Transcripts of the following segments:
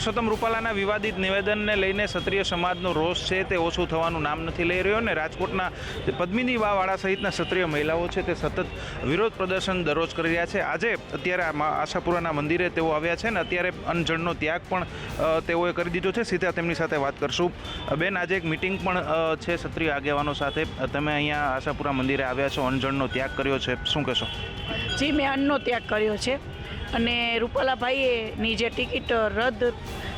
પરસોત્તમ રૂપાલાના વિવાદિત નિવેદનને લઈને ક્ષત્રિય સમાજનો રોષ છે, તે ઓછું થવાનું નામ નથી લઈ રહ્યો ને રાજકોટના પદ્મિની વાવાળા સહિતના ક્ષત્રિય મહિલાઓ છે, તે સતત વિરોધ પ્રદર્શન દરરોજ કરી રહ્યા છે. આજે અત્યારે આશાપુરાના મંદિરે તેઓ આવ્યા છે ને અત્યારે અનજણનો ત્યાગ પણ તેઓએ કરી દીધો છે. સીધા તેમની સાથે વાત કરશું. બેન, આજે એક મિટિંગ પણ છે ક્ષત્રિય આગેવાનો સાથે. તમે અહીંયા આશાપુરા મંદિરે આવ્યા છો અનજણનો ત્યાગ કર્યો છે. શું કહેશો? જી, મેં અન્નનો ત્યાગ કર્યો છે. અને રૂપાલાભાઈએ ની જે ટિકિટ રદ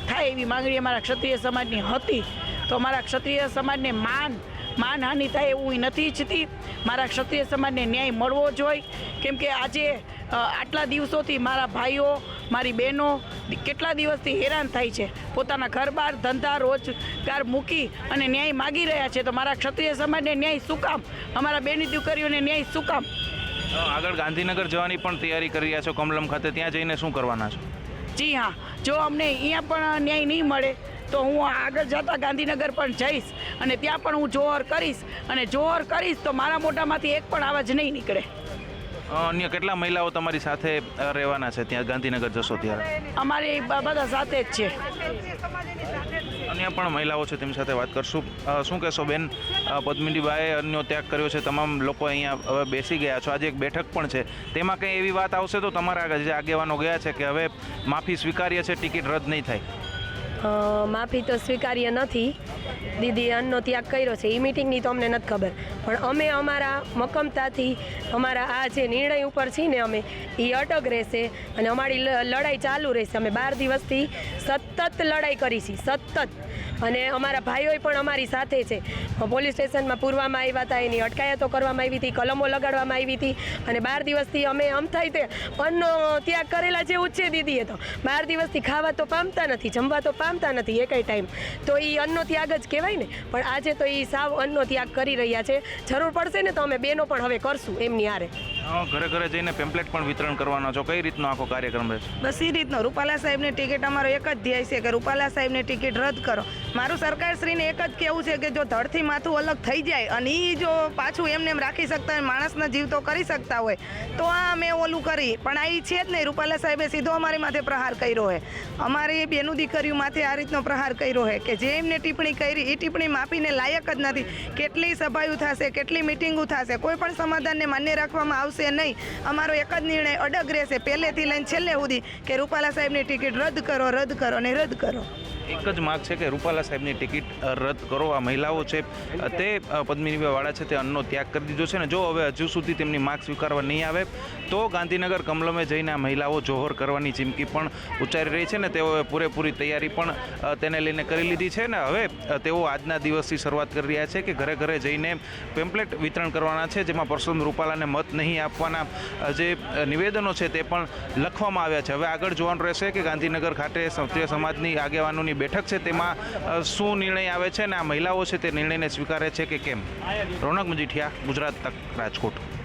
થાય એવી માંગણી અમારા ક્ષત્રિય સમાજની હતી, તો અમારા ક્ષત્રિય સમાજને માન માનહાનિ થાય એવું હું નથી ઈચ્છતી. મારા ક્ષત્રિય સમાજને ન્યાય મળવો જોઈએ કેમ કે આજે આટલા દિવસોથી મારા ભાઈઓ, મારી બહેનો કેટલા દિવસથી હેરાન થાય છે? પોતાના ઘર બહાર ધંધા રોજગાર મૂકી અને ન્યાય માગી રહ્યા છે. તો મારા ક્ષત્રિય સમાજને ન્યાય શું કામ? અમારા બેની દીકરીઓને ન્યાય શું કામ? આગળ ગાંધીનગર જવાની પણ તૈયારી કરી રહ્યા છો કમલમ ખાતે. ત્યાં જઈને શું કરવાના છો? જી હા જો અમને અહીંયા પણ ન્યાય નહીં મળે તો હું આગળ જતા ગાંધીનગર પણ જઈશ અને ત્યાં પણ હું જોહર કરીશ અને જોહર કરીશ તો મારા મોઢામાંથી એક પણ આવાજ નહીં નીકળે. અન્ય કેટલા મહિલાઓ તમારી સાથે રહેવાના છે? ત્યાં ગાંધીનગર જશો ત્યારે. અમારી બધા સાથે જ છે. પણ મહિલાઓ છે તેમની સાથે વાત કરશું. શું કહેશો બેન? પદ્મિનીબાએ અન્યો ત્યાગ કર્યો છે. તમામ લોકો અહીંયા હવે બેસી ગયા છો. આજે એક બેઠક પણ છે. તેમાં કંઈ એવી વાત આવશે તો તમારા જે આગેવાનો ગયા છે કે હવે માફી સ્વીકાર્ય છે, ટિકિટ રદ નહીં થાય. માફી તો સ્વીકાર્ય નથી. દીદી અન્નનો ત્યાગ કર્યો છે. એ મિટિંગની તો અમને નથી ખબર. પણ અમે અમારા મક્કમતાથી અમારા આ જે નિર્ણય ઉપર છીએ ને અમે એ અટક રહેશે અને અમારી લડાઈ ચાલુ રહેશે. અમે બાર દિવસથી સતત લડાઈ કરી છીએ. સતત. અને અમારા ભાઈઓ પણ અમારી સાથે છે. પોલીસ સ્ટેશનમાં પૂરવામાં આવ્યા હતા એની અટકાયતો કરવામાં આવી હતી, કલમો લગાડવામાં આવી હતી. અને બાર દિવસથી અમે આમ થાય તે અન્નનો ત્યાગ કરેલા જેવું જ છે દીદીએ તો. બાર દિવસથી ખાવા તો પામતા નથી, જમવા તો પામતા નથી એકેય ટાઈમ તો એ અન્નનો ત્યાગ જ કહેવાય ને. પણ આજે તો એ સાવ અન્નનો ત્યાગ કરી રહ્યા છે. જરૂર પડશે ને તો અમે બેનો પણ હવે કરશું એમની આરે ઘરે ઘરે જઈને પેમ્પલેટ પણ વિતરણ કરવાનો છો. કઈ રીતનો આખો કાર્યક્રમ રહેશે? બસ એ રીતનો. રૂપાલા સાહેબની ટિકિટ અમારો એક જ ધ્યેય છે કે રૂપાલા સાહેબની ટિકિટ રદ કરો. મારું સરકારશ્રીને એક જ કહેવું છે કે જો ધડથી માથું અલગ થઈ જાય અને એ જો પાછું એમને એમ રાખી શકતા હોય માણસના જીવ તો કરી શકતા હોય તો આ અમે ઓલું કરી. પણ આ છે જ નહીં. રૂપાલા સાહેબે સીધો અમારી માથે પ્રહાર કર્યો હોય. અમારી બેનું દીકરીઓ માથે આ રીતનો પ્રહાર કર્યો છે કે જે એમને ટિપ્પણી કરી એ ટિપ્પણી માપીને લાયક જ નથી. કેટલી સભાયું થશે, કેટલી મિટિંગો થશે, કોઈ પણ સમાધાનને માન્ય રાખવામાં આવશે નહીં. અમારો એક જ નિર્ણય અડગ રહેશે. પહેલેથી લઈને છેલ્લે સુધી કે રૂપાલા સાહેબની ટિકિટ રદ કરો રદ કરો ને રદ કરો. એક જ માગ છે કે રૂપાલા સાહેબની ટિકિટ રદ કરો. આ મહિલાઓ છે તે અ, છે તે અન્નનો ત્યાગ કરી દીધો છે. ને જો હવે હજુ સુધી તેમની માગ સ્વીકારવા નહીં આવે તો ગાંધીનગર કમલમે જઈને આ મહિલાઓ જોહર કરવાની ચીમકી પણ ઉચ્ચારી રહી છે ને તેઓએ પૂરેપૂરી તૈયારી પણ તેને લઈને કરી લીધી છે. ને હવે તેઓ આજના દિવસથી શરૂઆત કરી રહ્યા છે કે ઘરે ઘરે જઈને પેમ્પલેટ વિતરણ કરવાના છે જેમાં પરસોત્તમ રૂપાલાને મત નહીં આપવાના જે નિવેદનો છે તે પણ લખવામાં આવ્યા છે. હવે આગળ જોવાનું રહેશે કે ગાંધીનગર ખાતે ક્ષત્રિય સમાજની આગેવાનોની બેઠક છે તેમાં શું નિર્ણય આવે છે અને આ મહિલાઓ છે તે નિર્ણયને સ્વીકારે છે કે કેમ? રોનક મજીઠિયા, ગુજરાત તક રાજકોટ.